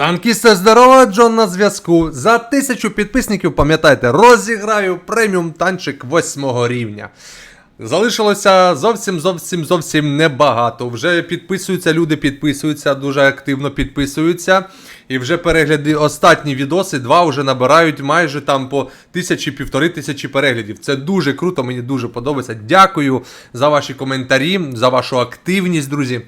Танкісти здорово, Джон на зв'язку. За тисячу підписників, пам'ятайте, розіграю преміум танчик 8 рівня. Залишилося зовсім зовсім зовсім небагато. Вже підписуються, люди підписуються, дуже активно підписуються. І вже перегляди останні відоси, два вже набирають майже там по тисячі півтори тисячі переглядів. Це дуже круто, мені дуже подобається. Дякую за ваші коментарі, за вашу активність, друзі.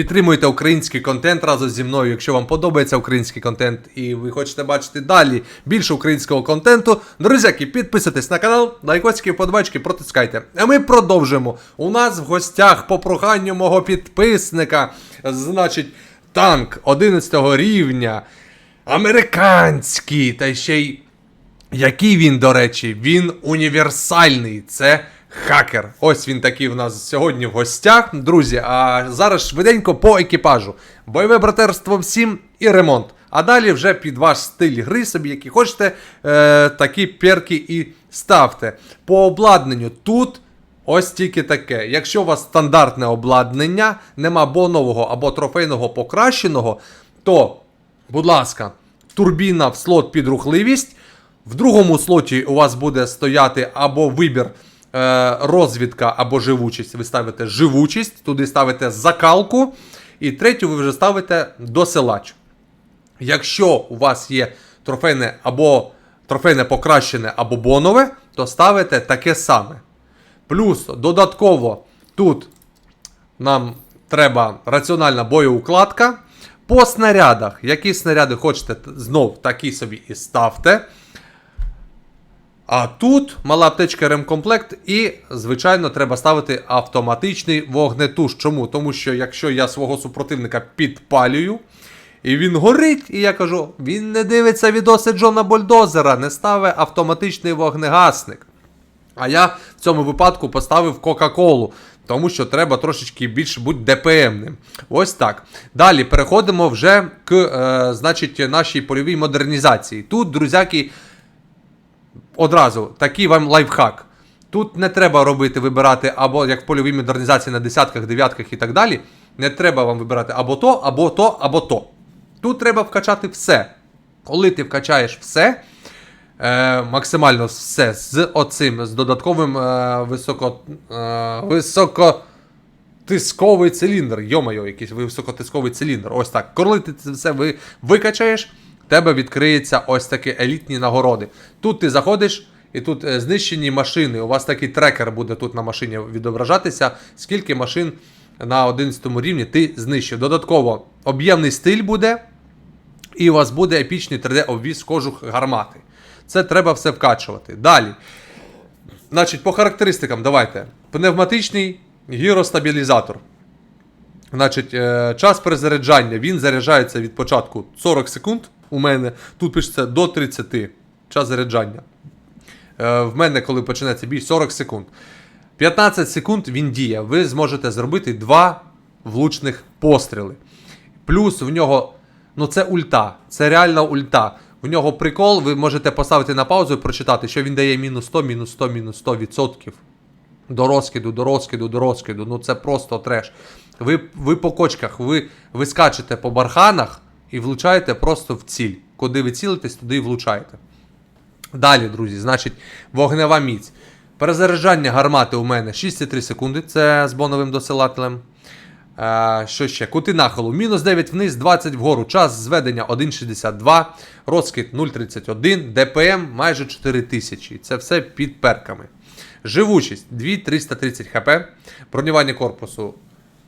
Підтримуйте український контент разом зі мною. Якщо вам подобається український контент і ви хочете бачити далі більше українського контенту, друзяки, підписуйтесь на канал, лайкосики, вподобайки, протискайте. А ми продовжимо. У нас в гостях по проханню мого підписника, значить, танк 11 рівня, американський, та ще й який він, до речі, він універсальний. Це хакер. Ось він такий в нас сьогодні в гостях. Друзі, а зараз швиденько по екіпажу. Бойове братерство всім і ремонт. А далі вже під ваш стиль гри собі, які хочете, е, такі перки і ставте. По обладнанню тут. Ось тільки таке. Якщо у вас стандартне обладнання, нема бонового або трофейного покращеного, то, будь ласка, турбіна в слот під рухливість. В другому слоті у вас буде стояти або вибір розвідка або живучість. Ви ставите живучість, туди ставите закалку. І третю ви вже ставите досилач. Якщо у вас є трофейне або трофейне покращене або бонове, то ставите таке саме. Плюс додатково тут нам треба раціональна боєукладка. По снарядах, які снаряди хочете, знов такі собі і ставте. А тут мала аптечка ремкомплект, і, звичайно, треба ставити автоматичний вогнетуш. Чому? Тому що якщо я свого супротивника підпалюю, і він горить, і я кажу, він не дивиться відоси Джона Больдозера, не ставить автоматичний вогнегасник. А я в цьому випадку поставив Кока-Колу, тому що треба трошечки більше бути ДПМним. Ось так. Далі переходимо вже к е, значить, нашій польовій модернізації. Тут, друзяки, одразу такий вам лайфхак. Тут не треба робити, вибирати або як в польовій модернізації на десятках, дев'ятках і так далі. Не треба вам вибирати або то, або то, або то. Тут треба вкачати все. Коли ти вкачаєш все, е, максимально все з оцим, з додатковим е, високо, е, високотисковий циліндр. Йо-моє, якийсь високотисковий циліндр. Ось так. Коли ти це все ви, викачаєш, тебе відкриються ось такі елітні нагороди. Тут ти заходиш. І тут е, знищені машини. У вас такий трекер буде тут на машині відображатися, скільки машин на 11 рівні ти знищив. Додатково об'ємний стиль буде, і у вас буде епічний 3D-обвіз кожух гармати. Це треба все вкачувати. Далі. Значить, по характеристикам давайте. Пневматичний гіростабілізатор. Значить, е, час перезаряджання. Він заряджається від початку 40 секунд. У мене тут пишеться до 30 час заряджання. Е, в мене, коли починається бій, 40 секунд. 15 секунд він діє. Ви зможете зробити два влучних постріли. Плюс в нього, ну це ульта, це реальна ульта. В нього прикол, ви можете поставити на паузу і прочитати, що він дає мінус 100, мінус 100, мінус 100 відсотків. До розкиду, до розкиду, до розкиду. Ну це просто треш. Ви, ви по кочках, ви, ви скачете по барханах і влучаєте просто в ціль. Куди ви цілитесь, туди і влучаєте. Далі, друзі, значить, вогнева міць. Перезаряджання гармати у мене 6,3 секунди. Це з боновим досилателем. Е, що ще? Кути нахилу. Мінус 9 вниз, 20 вгору. Час зведення 1,62. Розкид 0,31. ДПМ майже 4000. Це все під перками. Живучість 2330 хп. Бронювання корпусу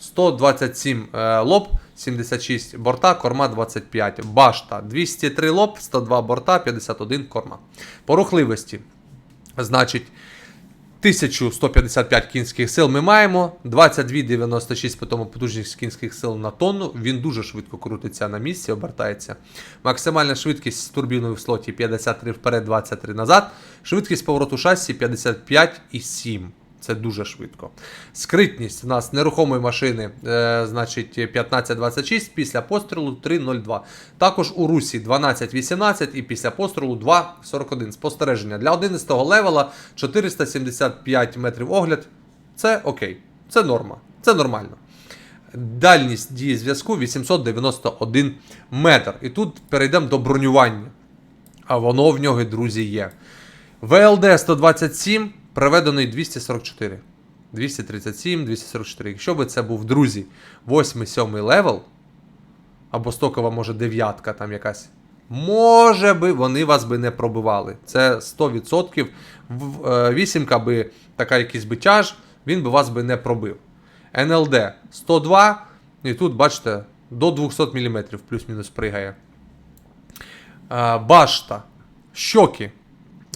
127 е, лоб, 76 борта, корма 25. Башта 203 лоб, 102 борта, 51 корма. По рухливості. Значить, 1155 кінських сил ми маємо, 22,96 по тому потужність кінських сил на тонну. Він дуже швидко крутиться на місці, обертається. Максимальна швидкість з турбіною в слоті 53 вперед, 23 назад. Швидкість повороту шасі 55,7. Це дуже швидко. Скритність у нас нерухомої машини, е, значить 15-26, після пострілу 3.02. Також у русі 12-18 і після пострілу 2.41. Спостереження для 11-го левела 475 метрів огляд. Це окей, це норма, це нормально. Дальність дії зв'язку 891 метр. І тут перейдемо до бронювання. А воно в нього, друзі, є. ВЛД 127 приведений 244. 237, 244. Якщо би це був, друзі, 8-7 левел, або стокова, може, дев'ятка там якась. Може би, вони вас би не пробивали. Це 100%. В- е, Вісімка би така якийсь би тяж, він би вас би не пробив. НЛД 102. І тут, бачите, до 200 мм плюс-мінус пригає. Е, Башта. Щоки.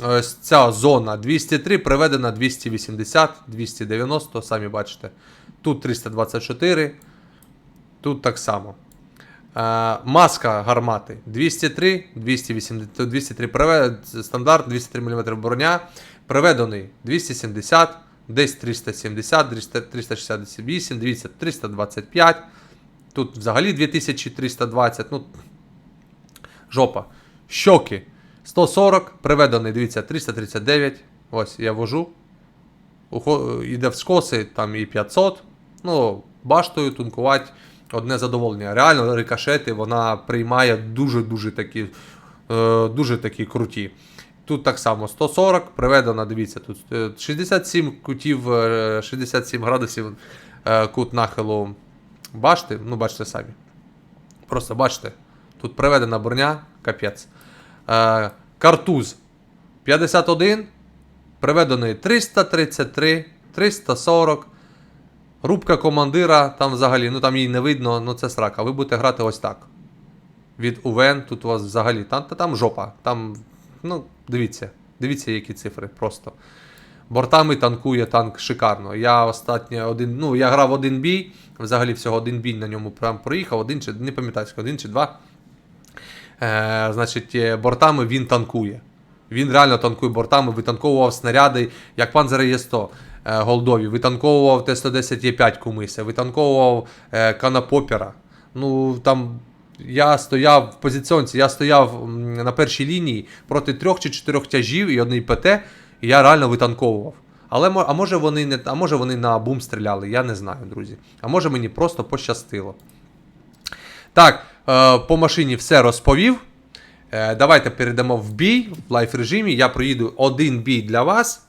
Ось ця зона 203 приведена 280, 290, самі бачите. Тут 324, тут так само. Е, маска гармати 203, 280, 203 привед, стандарт, 203 мм броня. Приведений 270, десь 370, 368, дивіться, 325. Тут взагалі 2320. Ну, жопа. Щоки 140, приведений, дивіться, 339. Ось я вожу. Іде в скоси, там і 500. Ну, баштою тункувати одне задоволення. Реально, рикошети вона приймає дуже-дуже такі, е, дуже такі круті. Тут так само 140, приведено, дивіться, тут е, 67 кутів, е, 67 градусів е, кут нахилу башти. Ну, бачите самі. Просто бачите, тут приведена броня, капець. Е, картуз 51, приведений 333, 340. Рубка командира, там взагалі, ну там її не видно, ну це срака. Ви будете грати ось так. Від УВН, тут у вас взагалі. Там, та там жопа. Там, ну, дивіться, дивіться, які цифри просто. Бортами танкує танк шикарно. Я останнє один, ну, я грав один бій, взагалі всього один бій на ньому прям проїхав, один чи не пам'ятаю, один чи два. Е, значить, е, бортами він танкує. Він реально танкує бортами, витанковував снаряди, як Panzer є 100 е, голдові, витанковував Т-110 Є5 кумися, витанковував е, Канапопера. Ну там я стояв в позиціонці, я стояв на першій лінії проти трьох чи чотирьох тяжів і одної ПТ, і я реально витанковував. Але а може вони не а може вони на бум стріляли, я не знаю, друзі. А може мені просто пощастило. Так, е, по машині все розповів. Е, давайте перейдемо в бій в лайф режимі. Я проїду один бій для вас.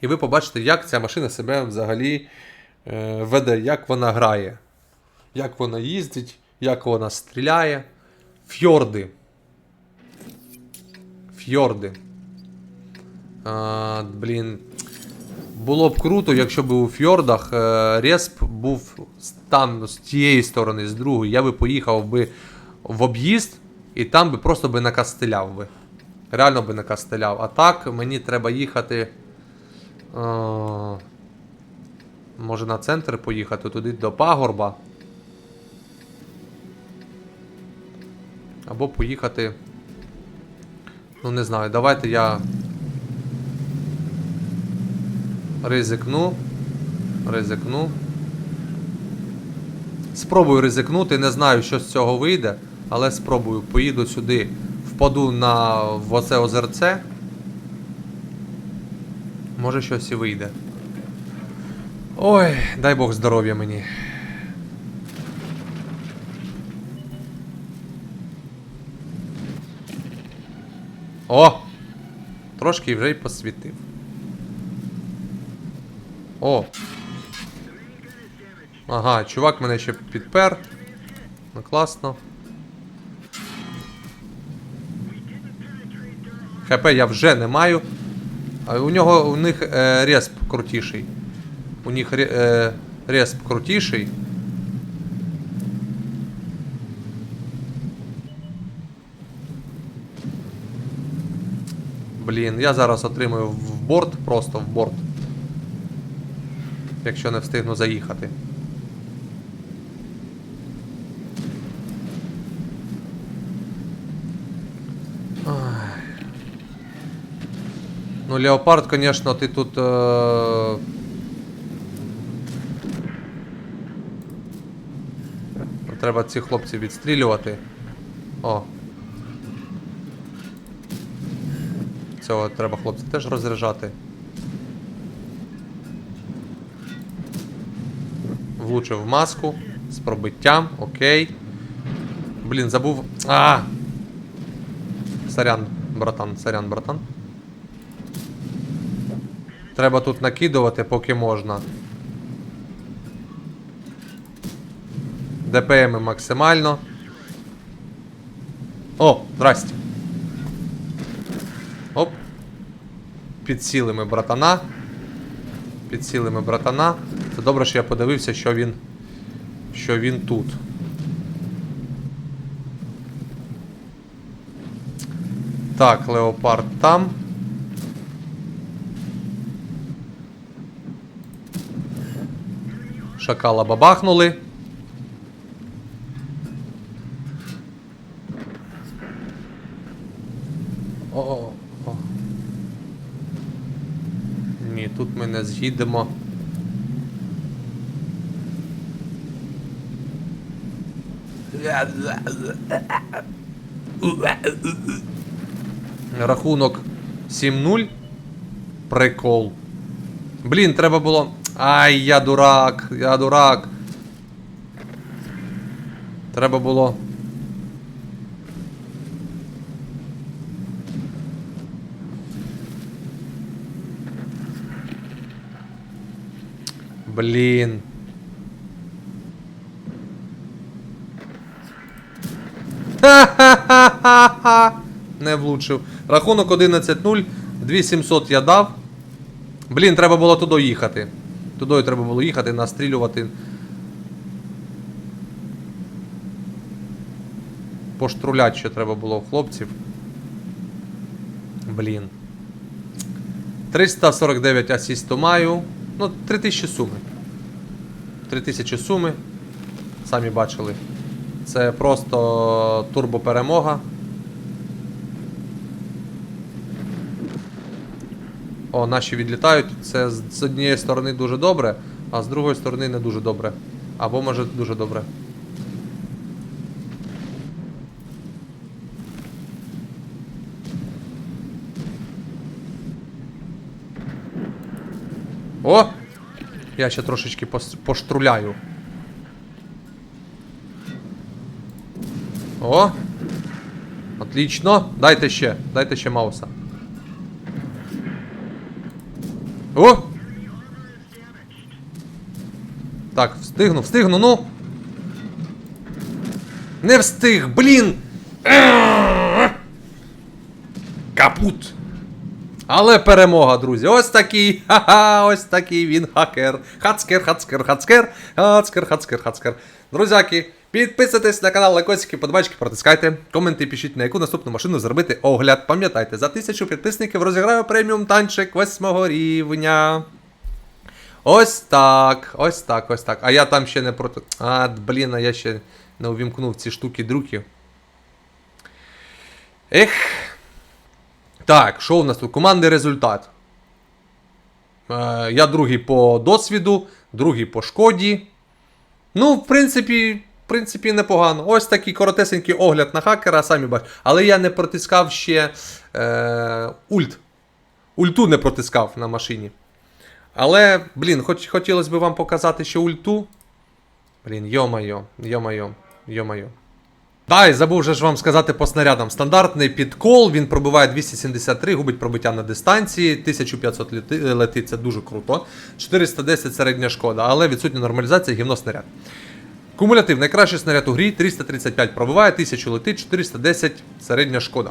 І ви побачите, як ця машина себе взагалі е, веде, як вона грає, як вона їздить, як вона стріляє. Фьорди. Фьорди. А, блін. Було б круто, якщо б у фьордах е, респ був там з тієї сторони, з другої. Я би поїхав би в об'їзд і там би просто би накастеляв би. Реально би накастеляв. А так мені треба їхати. Е, може на центр поїхати туди до пагорба. Або поїхати. Ну не знаю, давайте я ризикну. Ризикну. Спробую ризикнути, не знаю, що з цього вийде, але спробую. Поїду сюди, впаду на в оце озерце. Може щось і вийде. Ой, дай Бог здоров'я мені. О! Трошки вже й посвітив. О! Ага, чувак мене ще підпер. Ну класно. ХП я вже не маю. У нього у них е, респ крутіший. У них е, респ крутіший. Блін, я зараз отримую в борт, просто в борт. Якщо не встигну заїхати. Ай. Ну, Леопард, конечно, ти тут. Е... Треба цих хлопців відстрілювати. О. Цього треба хлопців теж розряджати. Влучив в маску. З пробиттям. Окей. Блін, забув. А! Сорян, братан, сорян, братан. Треба тут накидувати, поки можна. ДПМ максимально. О, здрасте. Оп. Підсіли ми братана. Підсіли ми братана. Це добре, що я подивився, що він. Що він тут. Так, леопард там. Шакала бабахнули. О, о. Ні, тут ми не з'їдемо. Рахунок 7-0. Прикол. Блін, треба було. Ай, я дурак, я дурак. Треба було. Блін. Ха-ха-ха-ха-ха. Не влучив. Рахунок 11-0. 2700 я дав. Блін, треба було туди їхати. Туди треба було їхати, настрілювати. Поштрулять ще треба було хлопців. Блін. 349 асісту маю. Ну, 3000 суми. 3000 суми. Самі бачили. Це просто турбоперемога. О, наші відлітають. Це з однієї сторони дуже добре, а з другої сторони не дуже добре. Або може дуже добре. О! Я ще трошечки пос- поштруляю. О! Отлично. Дайте ще, дайте ще мауса. О! Так, встигну, встигну, ну. Не встиг, блін! Капут! Але перемога, друзі. Ось такий, ха-ха, ось такий він хакер. Хацкер, хацкер, хацкер, хацкер, хацкер, хацкер. Друзяки, підписуйтесь на канал Лайкосики, подбачки, протискайте, коменти пишіть, на яку наступну машину зробити огляд. Пам'ятайте, за тисячу підписників розіграю преміум танчик 8 рівня. Ось так, ось так, ось так. А я там ще не проти. А, блін, а я ще не увімкнув ці штуки друки. Ех. Так, що у нас тут? Командний результат. Е, я другий по досвіду, другий по шкоді. Ну, в принципі, в принципі, непогано. Ось такий коротесенький огляд на хакера, самі бачите. Але я не протискав ще е, ульт. Ульту не протискав на машині. Але, блін, хоч хотілося б вам показати ще ульту. Блін, йо-майо, йо-майо, йо-майо. І забув же ж вам сказати по снарядам. Стандартний підкол, він пробиває 273, губить пробиття на дистанції, 1500 лети, летить, це дуже круто. 410 середня шкода, але відсутня нормалізація, гівно снаряд. Кумулятив, найкращий снаряд у грі, 335 пробиває, 1000 летить, 410 середня шкода.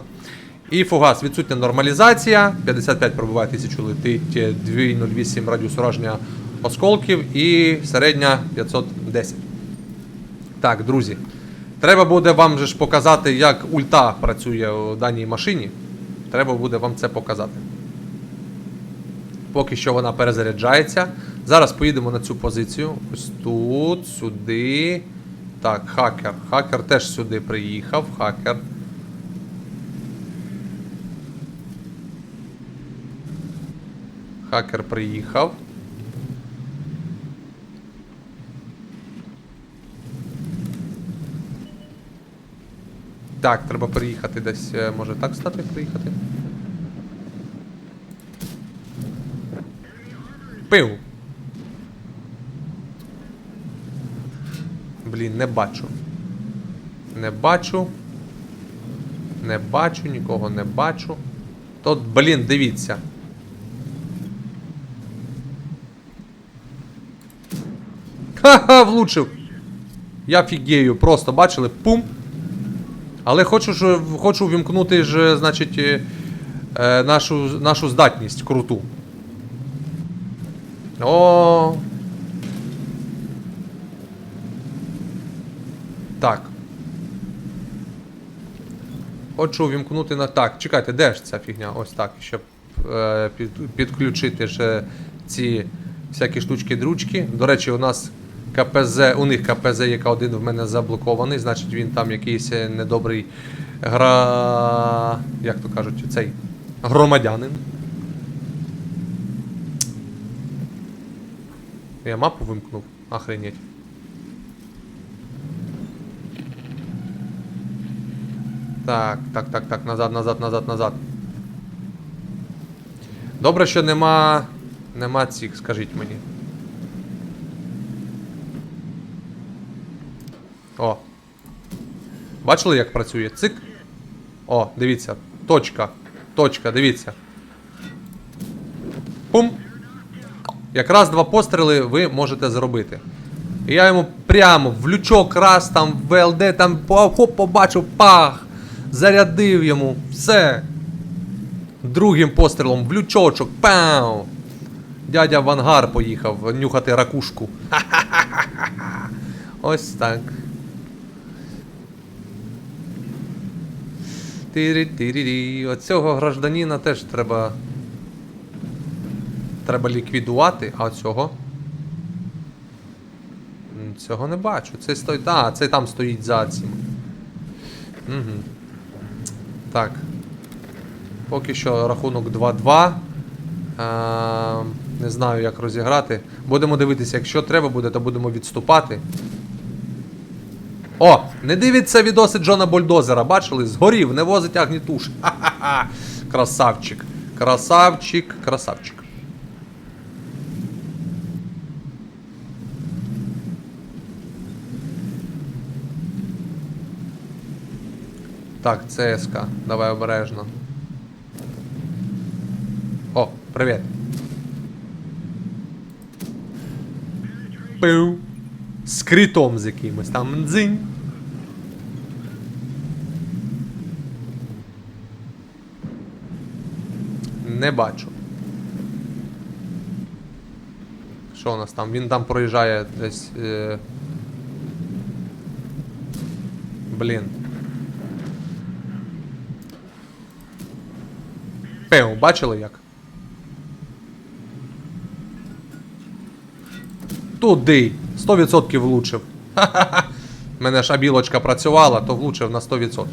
І фугас, відсутня нормалізація, 55 пробиває, 1000 летить, 208 радіус ураження осколків і середня 510. Так, друзі. Треба буде вам же ж показати, як ульта працює у даній машині. Треба буде вам це показати. Поки що вона перезаряджається. Зараз поїдемо на цю позицію. Ось тут, сюди. Так, хакер. Хакер теж сюди приїхав. Хакер. Хакер приїхав. Так, треба переїхати десь. е, Може так стати приїхати? Пив. Блін, не бачу. Не бачу. Не бачу, нікого не бачу. Тут, блін, дивіться. Ха-ха, влучив. Я фігею, просто бачили, пум. Але хочу ж, хочу вімкнути ж, значить, е, е, нашу, нашу здатність круту. О. Так. Хочу вімкнути на. Так, чекайте, де ж ця фігня? Ось так, щоб е, під, підключити ж ці всякі штучки-дручки. До речі, у нас КПЗ, у них КПЗ, яка один в мене заблокований, значить він там якийсь е, недобрий гра. Як то кажуть, цей громадянин. Я мапу вимкнув. Охренеть. Так, так, так, так, назад, назад, назад, назад. Добре, що нема. Нема цих, скажіть мені. О. Бачили, як працює? Цик. О, дивіться. Точка. Точка, дивіться. Пум. Якраз два постріли ви можете зробити. І я йому прямо в лючок раз там в ВЛД там хоп, побачив, пах! Зарядив йому. Все. Другим пострілом в лючочок. Пау! Дядя в ангар поїхав нюхати ракушку. Ха-ха-ха-ха-ха. Ось так. Тирі-тирі-рі. Оцього гражданина теж треба. Треба ліквідувати, а цього. Цього не бачу. Це стоїть. А, це там стоїть за цим. Угу. Так. Поки що рахунок 2-2. Е, не знаю, як розіграти. Будемо дивитися, якщо треба буде, то будемо відступати. О! Не дивіться відоси Джона Больдозера. Бачили? Згорів, не возить агнітуш. Ха-ха-ха. Красавчик. Красавчик, красавчик. Так, ЦСК. Давай обережно. О, привіт. Пиу. З з якимось там дзинь. Не бачу. Що у нас там? Він там проїжджає десь. Е... Блін. Пеу, бачили як? Туди. 100% влучив. Ха-ха-ха. Мене ж абілочка працювала, то влучив на 100%.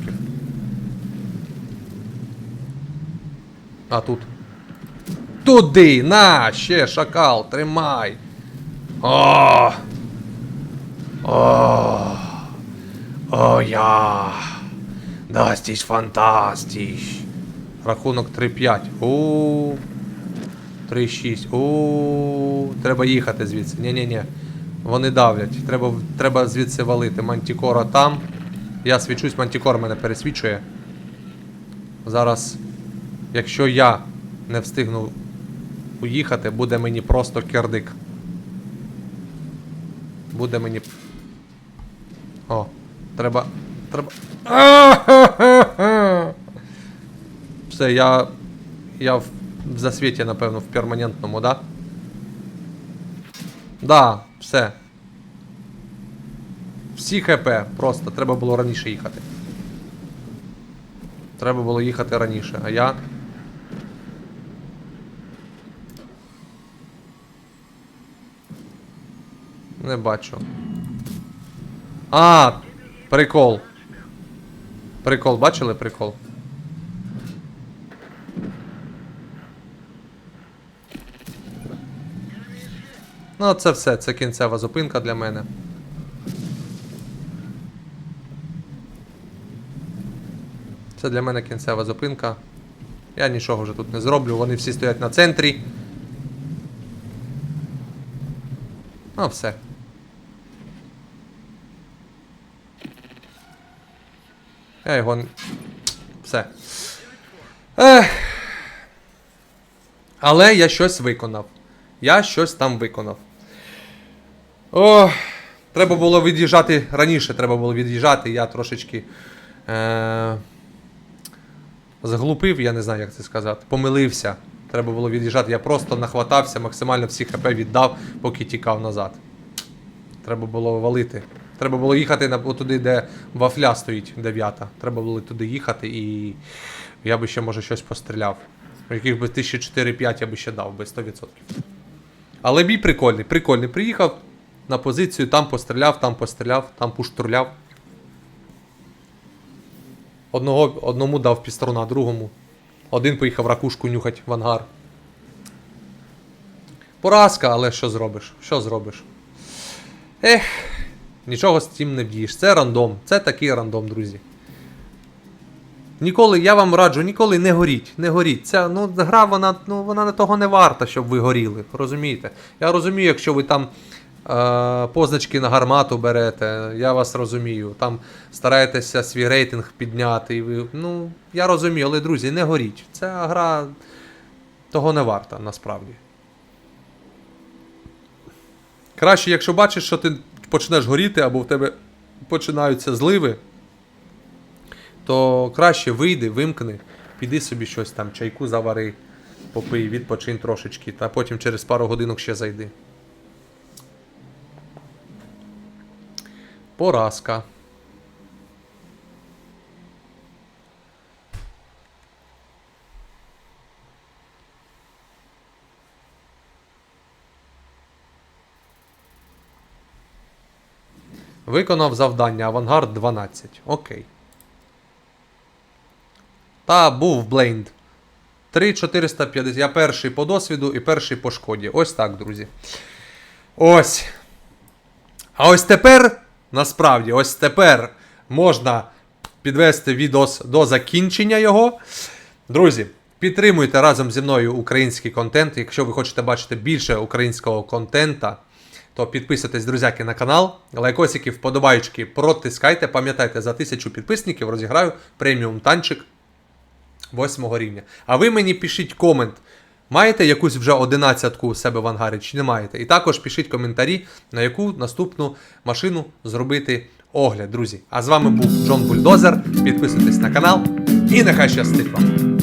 А тут. Туди! На! Ще шакал! Тримай! О! О! О, я! Ist fantastisch! Рахунок 3-5. У 3-6. У Треба їхати звідси. Ні-ні-ні. Вони давлять. Треба, треба звідси валити. Мантікора там. Я свічусь, Мантікор мене пересвічує. Зараз, якщо я не встигну уїхати, буде мені просто кердик. Буде мені. О, треба. Треба. Все, я. Я в, засвіті, напевно, в перманентному, да? Да, все. Всі ХП, просто треба було раніше їхати. Треба було їхати раніше, а я. Не бачу. А, прикол. Прикол, бачили прикол? Ну, це все, це кінцева зупинка для мене. Це для мене кінцева зупинка. Я нічого вже тут не зроблю, вони всі стоять на центрі. Ну, все. Я його. Все. Ех. Але я щось виконав. Я щось там виконав. О, треба було від'їжджати раніше, треба було від'їжджати. Я трошечки. Е- Заглупив, я не знаю, як це сказати. Помилився. Треба було від'їжджати. Я просто нахватався, максимально всі хп віддав, поки тікав назад. Треба було валити. Треба було їхати на туди, де вафля стоїть, дев'ята. Треба було туди їхати і я би ще, може, щось постріляв. Яких би 1004-5 я би ще дав би 100%. Але бій прикольний, прикольний. Приїхав на позицію, там постріляв, там постріляв, там пуштурляв. Одного, одному дав піструна, другому. Один поїхав ракушку нюхать в ангар. Поразка, але що зробиш? Що зробиш? Ех, нічого з цим не вдієш. Це рандом. Це такий рандом, друзі. Ніколи, я вам раджу, ніколи не горіть. Не горіть. Ця ну, гра, вона, ну, вона того не варта, щоб ви горіли. Розумієте? Я розумію, якщо ви там позначки на гармату берете, я вас розумію. Там стараєтеся свій рейтинг підняти. І ви, ну, я розумію, але, друзі, не горіть. Ця гра того не варта, насправді. Краще, якщо бачиш, що ти почнеш горіти, або в тебе починаються зливи, то краще вийди, вимкни, піди собі щось там, чайку завари, попий, відпочинь трошечки, та потім через пару годинок ще зайди. Поразка. Виконав завдання Авангард 12. Окей. Та був Блейнд. 3450. Я перший по досвіду і перший по шкоді. Ось так, друзі. Ось. А ось тепер, насправді, ось тепер можна підвести відос до закінчення його. Друзі, підтримуйте разом зі мною український контент. Якщо ви хочете бачити більше українського контента, то підписуйтесь, друзяки, на канал. Лайкосики, вподобайки протискайте. Пам'ятайте, за тисячу підписників розіграю преміум танчик 8 рівня. А ви мені пишіть комент. Маєте якусь вже одинадцятку у себе в ангарі чи не маєте? І також пишіть коментарі, на яку наступну машину зробити огляд, друзі. А з вами був Джон Бульдозер. Підписуйтесь на канал і нехай щастить вам!